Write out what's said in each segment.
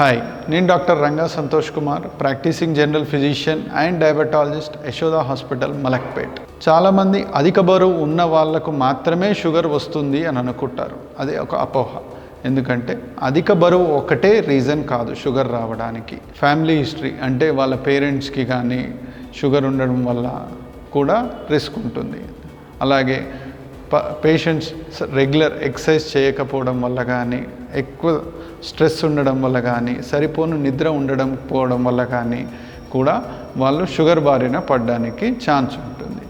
Hi నేను doctor Ranga Santosh Kumar practising general physician and diabetologist Yashoda hospital Malakpet. చాలామంది అధిక బరువు ఉన్న వాళ్ళకు మాత్రమే షుగర్ వస్తుంది అని అనుకుంటారు. అది ఒక అపోహ. ఎందుకంటే అధిక బరువు ఒకటే రీజన్ కాదు షుగర్ రావడానికి. ఫ్యామిలీ హిస్టరీ అంటే వాళ్ళ పేరెంట్స్కి కానీ షుగర్ ఉండడం వల్ల కూడా రిస్క్ ఉంటుంది. అలాగే పేషెంట్స్ రెగ్యులర్ ఎక్సర్సైజ్ చేయకపోవడం వల్ల కానీ ఎక్కువ స్ట్రెస్ ఉండడం వల్ల కానీ సరిపోను నిద్ర ఉండడం పోవడం వల్ల కానీ కూడా వాళ్ళు షుగర్ బారిన పడడానికి ఛాన్స్ ఉంటుంది.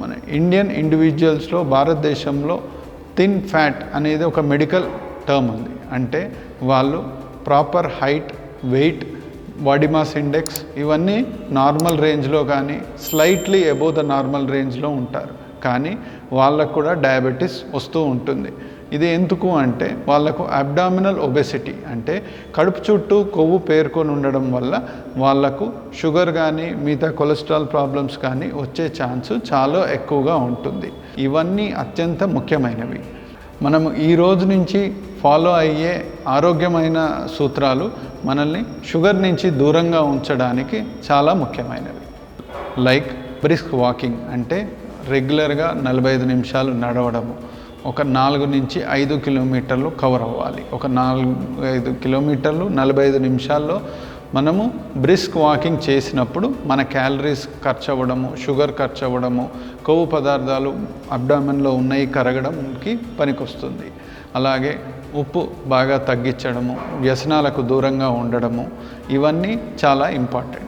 మన ఇండియన్ ఇండివిజువల్స్లో భారతదేశంలో థిన్ ఫ్యాట్ అనేది ఒక మెడికల్ టర్మ్ ఉంది. అంటే వాళ్ళు proper height weight body mass index ఇవన్నీ నార్మల్ రేంజ్లో కానీ స్లైట్లీ అబోవ్ ద నార్మల్ రేంజ్లో ఉంటారు. కానీ వాళ్ళకు కూడా డయాబెటీస్ వస్తూ ఉంటుంది. ఇది ఎందుకు అంటే వాళ్ళకు అబ్డామినల్ ఒబెసిటీ అంటే కడుపు చుట్టూ కొవ్వు పేర్కొని ఉండడం వల్ల వాళ్ళకు షుగర్ కానీ మిగతా కొలెస్ట్రాల్ ప్రాబ్లమ్స్ కానీ వచ్చే ఛాన్స్ చాలా ఎక్కువగా ఉంటుంది. ఇవన్నీ అత్యంత ముఖ్యమైనవి. మనం ఈ రోజు నుంచి ఫాలో అయ్యే ఆరోగ్యమైన సూత్రాలు మనల్ని షుగర్ నుంచి దూరంగా ఉంచడానికి చాలా ముఖ్యమైనవి. లైక్ బ్రిస్క్ వాకింగ్ అంటే రెగ్యులర్గా నలభై ఐదు నిమిషాలు నడవడము. ఒక నాలుగు నుంచి ఐదు కిలోమీటర్లు కవర్ అవ్వాలి. ఒక నాలుగు ఐదు కిలోమీటర్లు నలభై ఐదు నిమిషాల్లో మనము బ్రిస్క్ వాకింగ్ చేసినప్పుడు మన క్యాలరీస్ ఖర్చు అవ్వడము షుగర్ ఖర్చు అవ్వడము కొవ్వు పదార్థాలు అబ్డామెన్లో ఉన్నాయి కరగడంకి పనికొస్తుంది. అలాగే ఉప్పు బాగా తగ్గించడము వ్యసనాలకు దూరంగా ఉండడము ఇవన్నీ చాలా important.